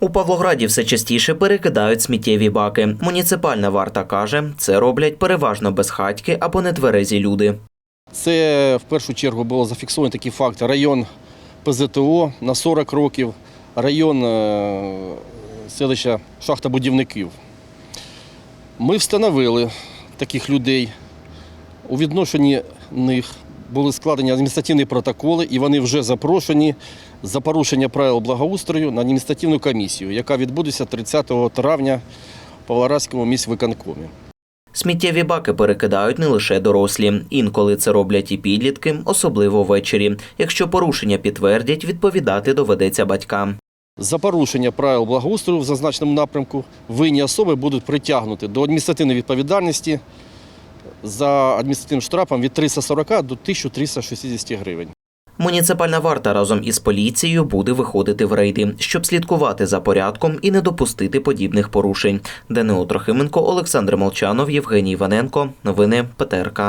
У Павлограді все частіше перекидають сміттєві баки. Муніципальна варта каже, це роблять переважно безхатьки або нетверезі люди. Це в першу чергу було зафіксований такий факт. Район ПЗТО на 40 років, район е, селища шахта будівників. Ми встановили таких людей. У відношенні них були складені адміністративні протоколи, і вони вже запрошені за порушення правил благоустрою на адміністративну комісію, яка відбудеться 30 травня в Павлоградському міськвиконкомі. Сміттєві баки перекидають не лише дорослі. Інколи це роблять і підлітки, особливо ввечері. Якщо порушення підтвердять, відповідати доведеться батькам. За порушення правил благоустрою в зазначеному напрямку винні особи будуть притягнуті до адміністративної відповідальності за адміністративним штрафом від 340 до 1360 гривень. Муніципальна варта разом із поліцією буде виходити в рейди, щоб слідкувати за порядком і не допустити подібних порушень. Данило Трохименко, Олександр Молчанов, Євгеній Іваненко. Новини ПТРК.